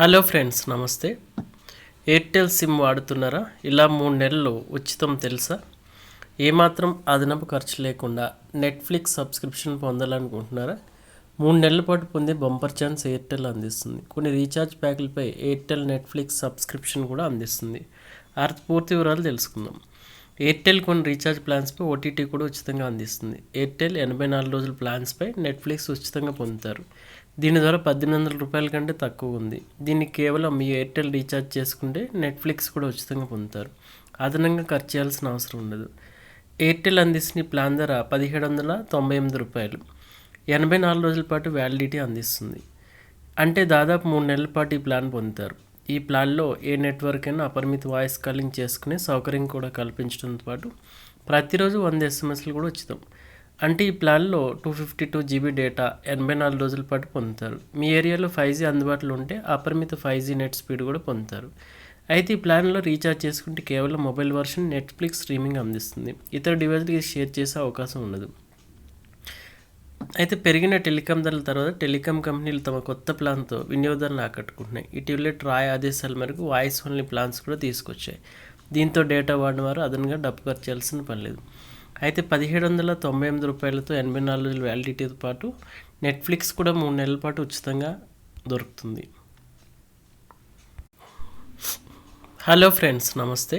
Hello friends నమస్తే. Airtel SIM వాడుతున్నారా? ఇలా మూడు నెలలు ఉచితం తెలుసా? ఏమాత్రం అదనపు ఖర్చు లేకుండా నెట్ఫ్లిక్స్ సబ్స్క్రిప్షన్ పొందాలనుకుంటున్నారా? మూడు నెలల పాటు పొందే బంపర్ ఛాన్స్ ఎయిర్టెల్ అందిస్తుంది. కొన్ని రీఛార్జ్ ప్యాకులపై ఎయిర్టెల్ నెట్ఫ్లిక్స్ సబ్స్క్రిప్షన్ కూడా అందిస్తుంది. అర్థ పూర్తి వివరాలు తెలుసుకుందాం. ఎయిర్టెల్ కొన్ని రీఛార్జ్ ప్లాన్స్పై ఓటీటీ కూడా ఉచితంగా అందిస్తుంది. ఎయిర్టెల్ ఎనభై నాలుగు రోజుల ప్లాన్స్పై నెట్ఫ్లిక్స్ ఉచితంగా పొందుతారు. దీని ద్వారా పద్దెనిమిది వందల రూపాయల కంటే తక్కువ ఉంది. దీన్ని కేవలం మీ ఎయిర్టెల్ రీఛార్జ్ చేసుకుంటే నెట్ఫ్లిక్స్ కూడా ఉచితంగా పొందుతారు. అదనంగా ఖర్చు చేయాల్సిన అవసరం ఉండదు. ఎయిర్టెల్ అందిస్తున్న ప్లాన్ ధర పదిహేడు వందల తొంభై ఎనిమిది రూపాయలు. ఎనభై నాలుగు రోజుల పాటు వ్యాలిడిటీ అందిస్తుంది. అంటే దాదాపు మూడు నెలల పాటు ఈ ప్లాన్ పొందుతారు. ఈ ప్లాన్లో ఏ నెట్వర్క్ అయినా అపరిమిత వాయిస్ కాలింగ్ చేసుకునే సౌకర్యం కూడా కల్పించడంతో పాటు ప్రతిరోజు వంద ఎస్ఎంఎస్లు కూడా ఉచితం. అంటే ఈ ప్లాన్లో two fifty two GB data ఎనభై నాలుగు రోజుల పాటు పొందుతారు. మీ ఏరియాలో ఫైవ్ జీ అందుబాటులో ఉంటే అపరిమిత ఫైవ్ జీ నెట్ స్పీడ్ కూడా పొందుతారు. అయితే ఈ ప్లాన్లో రీఛార్జ్ చేసుకుంటే కేవలం మొబైల్ వర్షన్ నెట్ఫ్లిక్స్ స్ట్రీమింగ్ అందిస్తుంది. ఇతర డివైస్లకి షేర్ చేసే అవకాశం ఉండదు. అయితే పెరిగిన టెలికాం ధరల తర్వాత టెలికాం కంపెనీలు తమ కొత్త ప్లాన్తో వినియోగదారులను ఆకట్టుకుంటున్నాయి. ఇటీవలే ట్రాయ్ ఆదేశాల మేరకు వాయిస్ ఓన్లీ ప్లాన్స్ కూడా తీసుకొచ్చాయి. దీంతో డేటా వాడిన వారు అదనంగా డబ్బు ఖర్చు చేయాల్సిన పని లేదు. అయితే పదిహేడు వందల తొంభై ఎనిమిది రూపాయలతో ఎనభై నాలుగు రోజుల వ్యాలిడిటీతో పాటు నెట్ఫ్లిక్స్ కూడా మూడు నెలల పాటు ఉచితంగా దొరుకుతుంది. హలో ఫ్రెండ్స్ నమస్తే.